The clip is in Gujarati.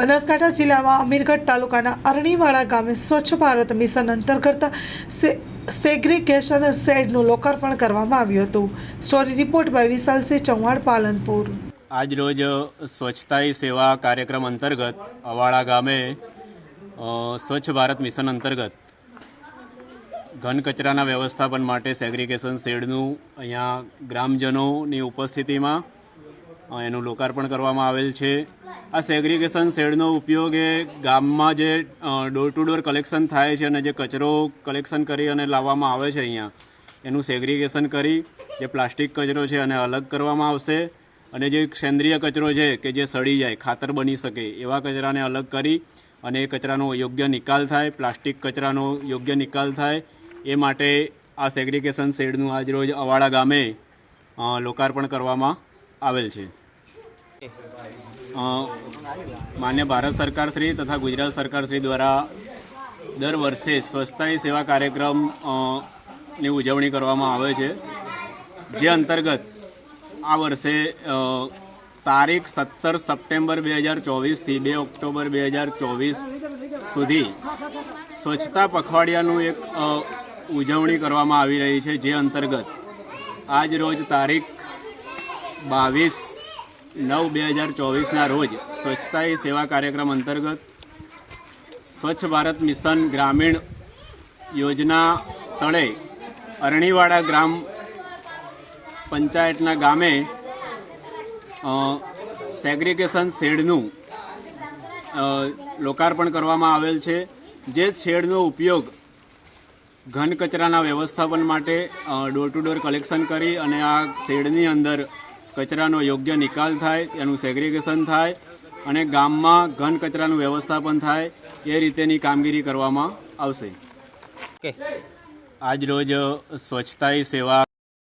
બનાસકાંઠા જિલ્લામાં અમીરગઢ તાલુકાના અરણીવાડા ગામે સ્વચ્છ ભારત મિશન અંતર્ગત સેગ્રીગેશન શેડનું લોકાર્પણ કરવામાં આવ્યું હતું. Story report by Vishalsinh Chauhan, Palanpur. આજરોજ સ્વચ્છતા સેવા કાર્યક્રમ અંતર્ગત અવાડા ગામે સ્વચ્છ ભારત મિશન અંતર્ગત ઘન કચરાના વ્યવસ્થાપન માટે સેગ્રીગેશન શેડનું અહીંયા ગ્રામજનોની ઉપસ્થિતિમાં એનું લોકાર્પણ કરવામાં આવેલ છે. આ સેગ્રિગેશન શેડનો ઉપયોગ એ ગામમાં જે ડોર ટુ ડોર કલેક્શન થાય છે અને જે કચરો કલેક્શન કરી અને લાવવામાં આવે છે અહીંયા, એનું સેગ્રિગેશન કરી, જે પ્લાસ્ટિક કચરો છે અને અલગ કરવામાં આવશે. અને જે સેન્દ્રિય કચરો છે કે જે સડી જાય, ખાતર બની શકે, એવા કચરાને અલગ કરી અને એ કચરાનો યોગ્ય નિકાલ થાય, પ્લાસ્ટિક કચરાનો યોગ્ય નિકાલ થાય. એ માટે આ સેગ્રિગેશન શેડનું આજરોજ અવાડા ગામે લોકાર્પણ કરવામાં આવેલ છે. માન્ય ભારત સરકારશ્રી તથા ગુજરાત સરકારશ્રી દ્વારા દર વર્ષે સ્વચ્છતા સેવા કાર્યક્રમની ઉજવણી કરવામાં આવે છે. જે અંતર્ગત આ વર્ષે તારીખ સત્તર સપ્ટેમ્બર બે હજાર ચોવીસથી બે ઓક્ટોબર બે હજાર ચોવીસ સુધી સ્વચ્છતા પખવાડિયાનું એક ઉજવણી કરવામાં આવી રહી છે. જે અંતર્ગત આજ રોજ તારીખ બાવીસ નવ બે હજાર ચોવીસના રોજ સ્વચ્છતા એ સેવા કાર્યક્રમ અંતર્ગત સ્વચ્છ ભારત મિશન ગ્રામીણ યોજના તળે અરણીવાડા ગ્રામ પંચાયતના ગામે સેગ્રિગેશન શેડનું લોકાર્પણ કરવામાં આવેલ છે. જે શેડનો ઉપયોગ ઘન કચરાના વ્યવસ્થાપન માટે ડોર ટુ ડોર કલેક્શન કરી અને આ શેડની અંદર કચરાનો યોગ્ય નિકાલ થાય એનું સેગ્રિગેશન થાય અને ગામમાં ઘન કચરાનું વ્યવસ્થાપન થાય એ રીતેની કામગીરી કરવામાં આવશે. આજ રોજ સ્વચ્છતા સેવા